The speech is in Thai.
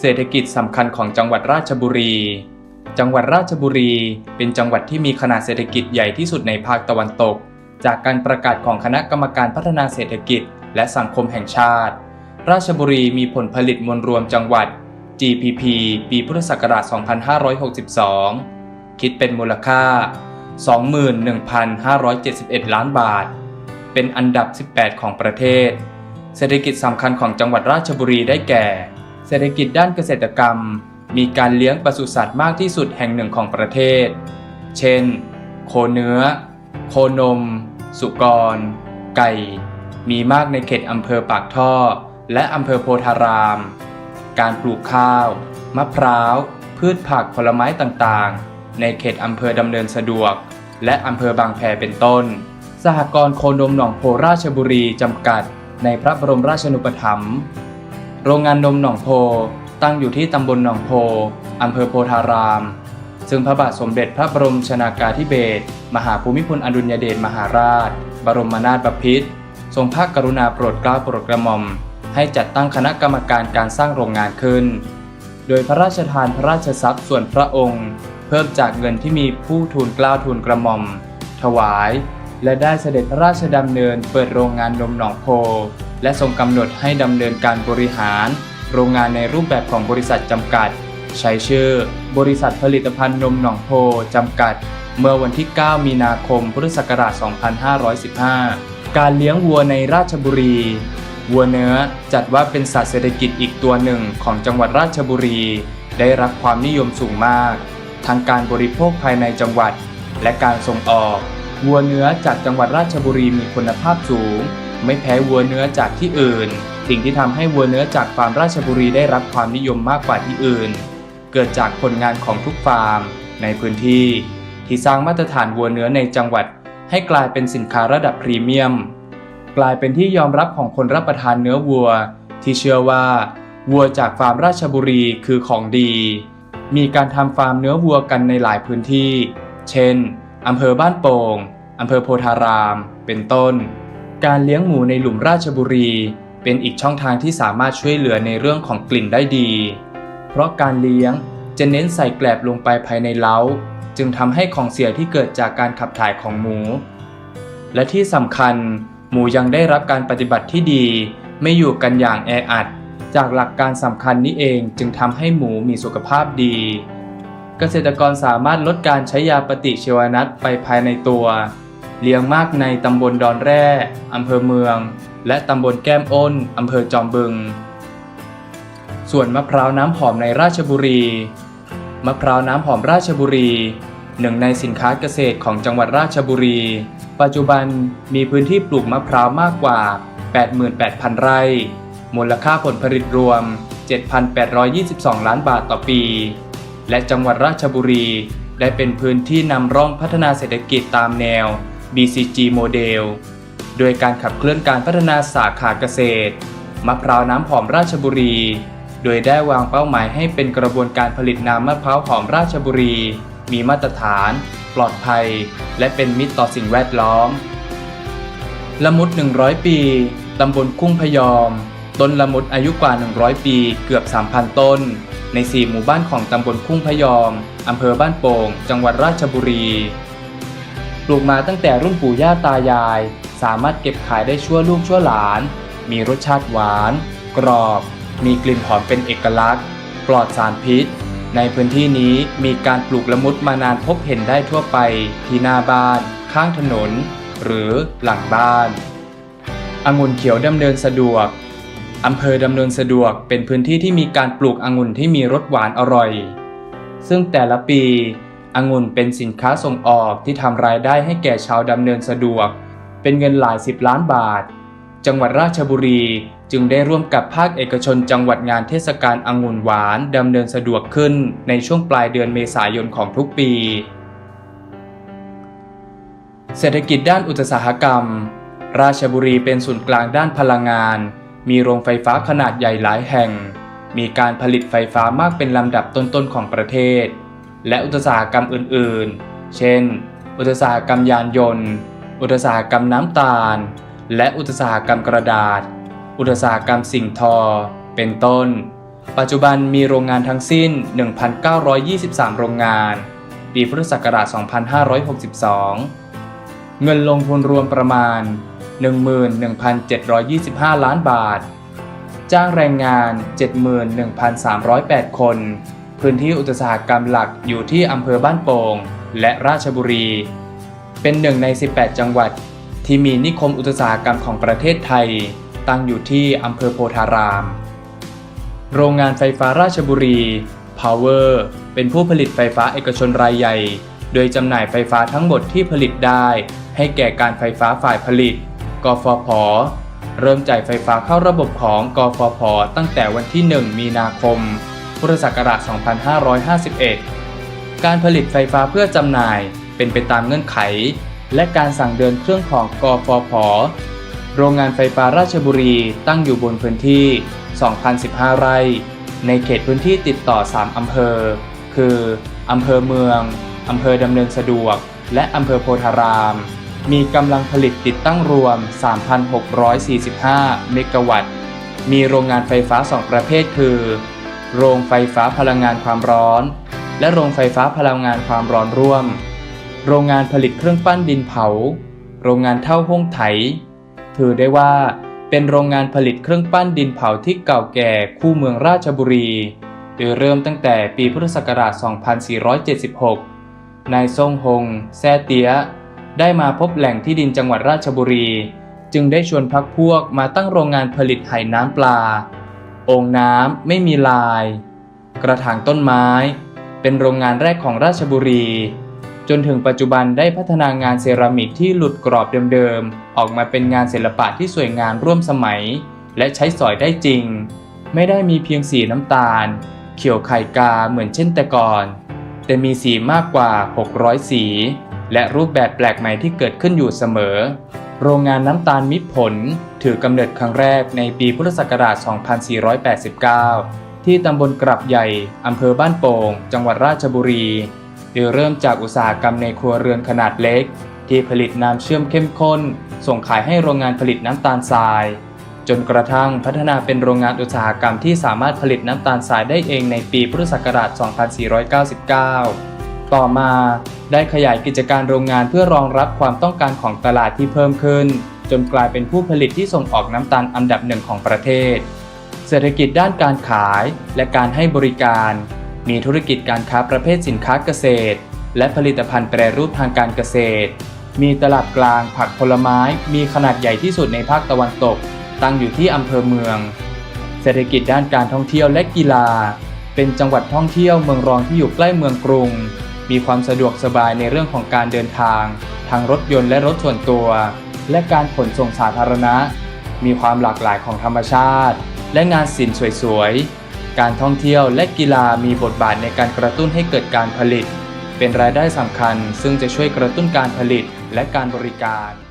เศรษฐกิจสำคัญของจังหวัดราชบุรี จังหวัดราชบุรี เป็นจังหวัดที่มีขนาดเศรษฐกิจใหญ่ที่สุดในภาคตะวันตก จากการประกาศของคณะกรรมการพัฒนาเศรษฐกิจ และสังคมแห่งชาติ ราชบุรีมีผลผลิตมวลรวมจังหวัด GPP ปีพุทธศักราช 2562 คิดเป็นมูลค่า 21,571 ล้านบาท เป็นอันดับ 18 ของประเทศ เศรษฐกิจสำคัญของจังหวัดราชบุรีได้แก่ เศรษฐกิจด้านเกษตรกรรม มีการเลี้ยงปศุสัตว์มากที่สุดแห่งหนึ่งของประเทศ เช่น โคเนื้อ โคนม สุกร ไก่ มีมากในเขตอำเภอปากท่อ และอำเภอโพธาราม การปลูกข้าว มะพร้าว พืชผักผลไม้ต่างๆ ในเขตอำเภอดำเนินสะดวก และอำเภอบางแพเป็นต้น สหกรณ์โคนมหนองโพราชบุรีจำกัด ในพระบรมราชนูปถัมภ์ โรงงานนมหนองโพตั้งอยู่ที่ตำบลหนองโพอำเภอโพธาราม ซึ่งพระบาทสมเด็จพระบรมชนากาธิเบศรมหาภูมิพลอดุลยเดชมหาราช บรมนาถบพิตรทรงพระกรุณาโปรดเกล้าโปรดกระหม่อม ให้จัดตั้งคณะกรรมการการสร้างโรงงานขึ้น โดยพระราชทานพระราชทรัพย์ส่วนพระองค์ เพิ่มจากเงินที่มีผู้ทูลเกล้าทูลกระหม่อม ถวาย และได้เสด็จพระราชดำเนินเปิดโรงงานนมหนองโพ และทรงกำหนดให้ดำเนินการบริหาร โรงงานในรูปแบบของบริษัทจำกัด ใช้ชื่อ บริษัทผลิตภัณฑ์นมหนองโพจำกัด เมื่อวันที่ 9 มีนาคม พุทธศักราช 2515 การเลี้ยงวัวในราชบุรี วัวเนื้อจัดว่าเป็นสัตว์เศรษฐกิจอีกตัวหนึ่งของจังหวัดราชบุรี ได้รับความนิยมสูงมาก ทั้งการบริโภคภายในจังหวัด และการส่งออก วัวเนื้อจากจังหวัดราชบุรีมีคุณภาพสูง ไม่แพ้วัวเนื้อจากที่อื่น สิ่งที่ทำให้วัวเนื้อจากฟาร์มราชบุรีได้รับความนิยมมากกว่าที่อื่น เกิดจากผลงานของทุกฟาร์ม ในพื้นที่ ที่สร้างมาตรฐานวัวเนื้อในจังหวัด ให้กลายเป็นสินค้าระดับพรีเมียม กลายเป็นที่ยอมรับของคนรับประทานเนื้อวัว ที่เชื่อว่า วัวจากฟาร์มราชบุรีคือของดี มีการทำฟาร์มเนื้อวัวกันในหลายพื้นที่ เช่นอำเภอบ้านโป่งอำเภอโพธาราม เป็นต้น การเลี้ยงหมูในหลุมราชบุรี เป็นอีกช่องทางที่สามารถช่วยเหลือในเรื่องของกลิ่นได้ดี เพราะการเลี้ยงจะเน้นใส่แกลบลงไปภายในเล้า จึงทำให้ของเสียที่เกิดจากการขับถ่ายของหมู และที่สำคัญ หมูยังได้รับการปฏิบัติที่ดี ไม่อยู่กันอย่างแออัด จากหลักการสำคัญนี้เองจึงทำให้หมูมีสุขภาพดี เกษตรกรสามารถลดการใช้ยาปฏิชีวนัทไปภายในตัว เลี้ยงมากในตำบลดอนแร่อำเภอเมือง และตำบลแก้มอ้นอำเภอจอมบึง ส่วนมะพร้าวน้ำหอมในราชบุรี มะพร้าวน้ำหอมราชบุรี หนึ่งในสินค้าเกษตรของจังหวัดราชบุรี ปัจจุบันมีพื้นที่ปลูกมะพร้าวมากกว่า 88,000 ไร่ มูลค่าผลผลิตรวม 7,822 ล้านบาทต่อปี และจังหวัดราชบุรีได้เป็นพื้นที่นำร่องพัฒนาเศรษฐกิจตามแนว BCG โมเดลโดยการขับเคลื่อนการพัฒนาสาขาเกษตร มะพร้าวน้ำหอมราชบุรี โดยได้วางเป้าหมายให้เป็นกระบวนการผลิตน้ำมะพร้าวหอมราชบุรี มีมาตรฐาน ปลอดภัย และเป็นมิตรต่อสิ่งแวดล้อม ละมุด 100 ปี ตำบลคุ้งพยอม ต้นละมุดอายุกว่า 100 ปีเกือบ 3,000 ต้น ใน 4 หมู่บ้านของตำบลคุ้งพยอมอำเภอบ้านโป่ง จังหวัดราชบุรี ลูกมาตั้งแต่รุ่นปู่ย่าตายาย สามารถเก็บขายได้ชั่วลูกชั่วหลาน มีรสชาติหวาน กรอบ มีกลิ่นหอมเป็นเอกลักษณ์ ปลอดสารพิษ ในพื้นที่นี้มีการปลูกละมุดมานานพบเห็นได้ทั่วไป ที่หน้าบ้าน ข้างถนน หรือหลังบ้านองุ่นเขียวดำเนินสะดวกอำเภอดำเนินสะดวกเป็นพื้นที่ที่มีการปลูกองุ่นที่มีรสหวานอร่อย ซึ่งแต่ละปี องุ่นเป็นสินค้าส่งออกที่ทำรายได้ให้แก่ชาวดำเนินสะดวก เป็นเงินหลายสิบล้านบาท จังหวัดราชบุรีจึงได้ร่วมกับภาคเอกชนจังหวัดงานเทศกาลองุ่นหวานดำเนินสะดวกขึ้นในช่วงปลายเดือนเมษายนของทุกปี เศรษฐกิจด้านอุตสาหกรรม ราชบุรีเป็นศูนย์กลางด้านพลังงาน มีโรงไฟฟ้าขนาดใหญ่หลายแห่ง มีการผลิตไฟฟ้ามากเป็นลำดับต้นๆของประเทศ และอุตสาหกรรมอื่นๆ เช่น อุตสาหกรรมยานยนต์ อุตสาหกรรมน้ำตาล และอุตสาหกรรมกระดาษ อุตสาหกรรมสิ่งทอ เป็นต้น ปัจจุบันมีโรงงานทั้งสิ้น 1,923 โรงงาน ปีพุทธศักราช 2562 เงินลงทุนรวมประมาณ 11,725 ล้านบาท จ้างแรงงาน 71,308 คน พื้นที่อุตสาหกรรมหลักอยู่ที่อำเภอบ้านโป่งและราชบุรี เป็นหนึ่งใน 18 จังหวัด ที่มีนิคมอุตสาหกรรมของประเทศไทย ตั้งอยู่ที่อำเภอโพธาราม โรงงานไฟฟ้าราชบุรี Power เป็นผู้ผลิตไฟฟ้าเอกชนรายใหญ่ โดยจำหน่ายไฟฟ้าทั้งหมดที่ผลิตได้ ให้แก่การไฟฟ้าฝ่ายผลิต กฟผ เริ่มจ่ายไฟฟ้าเข้าระบบของกฟผ ตั้งแต่วันที่ 1 มีนาคม พุทธศักราช 2551 การผลิตไฟฟ้าเพื่อจำหน่ายเป็นไปตามเงื่อนไข และการสั่งเดินเครื่องของกฟผ โรงงานไฟฟ้าราชบุรีตั้งอยู่บนพื้นที่ 2,015 ไร่ ในเขตพื้นที่ติดต่อ 3 อำเภอ คือ อำเภอเมือง อำเภอดำเนินสะดวก และอำเภอโพธาราม มีกำลังผลิตติดตั้งรวม 3,645 เมกะวัตต์ มีโรงงานไฟฟ้า 2 ประเภทคือ โรงไฟฟ้าพลังงานความร้อน และโรงไฟฟ้าพลังงานความร้อนร่วม โรงงานผลิตเครื่องปั้นดินเผา โรงงานเท่าห้องไถ ถือได้ว่าเป็นโรงงานผลิตเครื่องปั้นดินเผาที่เก่าแก่คู่เมืองราชบุรี โดยเริ่มตั้งแต่ปีพุทธศักราช 2476 นายซ่งฮงแซ่เตียได้มาพบแหล่งที่ดินจังหวัดราชบุรี จึงได้ชวนพักพวกมาตั้งโรงงานผลิตไหน้ำปลา โอ่งน้ำไม่มีลาย กระถางต้นไม้ เป็นโรงงานแรกของราชบุรี จนถึงปัจจุบันได้พัฒนางานเซรามิกที่หลุดกรอบเดิมๆ ออกมาเป็นงานศิลปะที่สวยงามร่วมสมัย และใช้สอยได้จริง ไม่ได้มีเพียงสีน้ำตาล เขียวไข่กาเหมือนเช่นแต่ก่อน แต่มีสีมากกว่า 600 สี และรูปแบบแปลกใหม่ที่เกิดขึ้นอยู่เสมอ โรงงานน้ำตาลมิตรผล ถือกำเนิดครั้งแรกในปีพุทธศักราช 2489 ที่ตำบลกรับใหญ่ อำเภอบ้านโป่ง จังหวัดราชบุรีโดยเริ่มจากอุตสาหกรรมในครัวเรือนขนาดเล็ก ที่ผลิตน้ำเชื่อมเข้มข้น ส่งขายให้โรงงานผลิตน้ำตาลทราย จนกระทั่งพัฒนาเป็นโรงงานอุตสาหกรรมที่สามารถผลิตน้ำตาลทรายได้เองในปีพุทธศักราช 2499 ต่อมาได้ขยายกิจการโรงงานเพื่อรองรับความต้องการของตลาดที่เพิ่มขึ้น จนกลายเป็นผู้ผลิตที่ส่งออกน้ำตาลอันดับหนึ่งของประเทศ เศรษฐกิจด้านการขายและการให้บริการ มีธุรกิจการค้าประเภทสินค้าเกษตร และผลิตภัณฑ์แปรรูปทางการเกษตร มีตลาดกลางผักผลไม้ มีขนาดใหญ่ที่สุดในภาคตะวันตก ตั้งอยู่ที่อำเภอเมือง เศรษฐกิจด้านการท่องเที่ยวและกีฬา เป็นจังหวัดท่องเที่ยวเมืองรองที่อยู่ใกล้เมืองกรุง มีความสะดวกสบายในเรื่องของการเดินทาง ทางรถยนต์และรถส่วนตัว และการขนส่งสาธารณะ มีความหลากหลายของธรรมชาติ และงานศิลป์สวยๆ การท่องเที่ยวและกีฬามีบทบาทในการกระตุ้นให้เกิดการผลิต เป็นรายได้สำคัญซึ่งจะช่วยกระตุ้นการผลิตและการบริการ